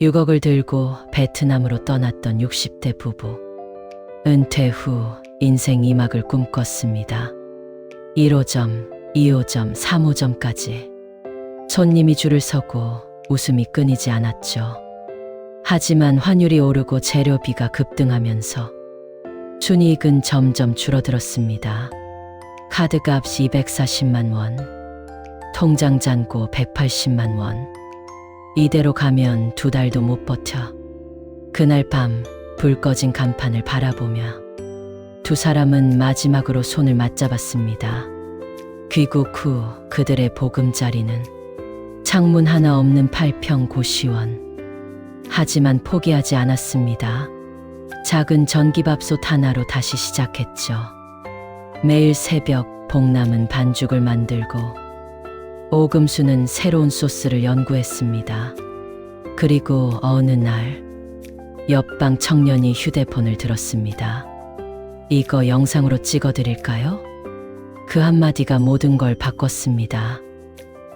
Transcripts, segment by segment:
6억을 들고 베트남으로 떠났던 60대 부부. 은퇴 후 인생 2막을 꿈꿨습니다. 1호점, 2호점, 3호점까지. 손님이 줄을 서고 웃음이 끊이지 않았죠. 하지만 환율이 오르고 재료비가 급등하면서 순이익은 점점 줄어들었습니다. 카드값 240만 원, 통장 잔고 180만 원. 이대로 가면 두 달도 못 버텨. 그날 밤 불 꺼진 간판을 바라보며 두 사람은 마지막으로 손을 맞잡았습니다. 귀국 후 그들의 보금자리는 창문 하나 없는 8평 고시원. 하지만 포기하지 않았습니다. 작은 전기밥솥 하나로 다시 시작했죠. 매일 새벽 복남은 반죽을 만들고 오금수는 새로운 소스를 연구했습니다. 그리고 어느 날 옆방 청년이 휴대폰을 들었습니다. 이거 영상으로 찍어 드릴까요? 그 한마디가 모든 걸 바꿨습니다.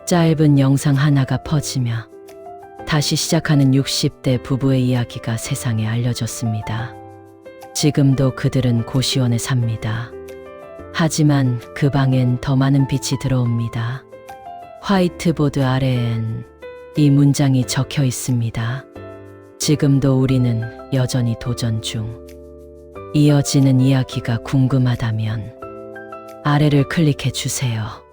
짧은 영상 하나가 퍼지며 다시 시작하는 60대 부부의 이야기가 세상에 알려졌습니다. 지금도 그들은 고시원에 삽니다. 하지만 그 방엔 더 많은 빛이 들어옵니다. 화이트보드 아래엔 이 문장이 적혀 있습니다. 지금도 우리는 여전히 도전 중. 이어지는 이야기가 궁금하다면 아래를 클릭해 주세요.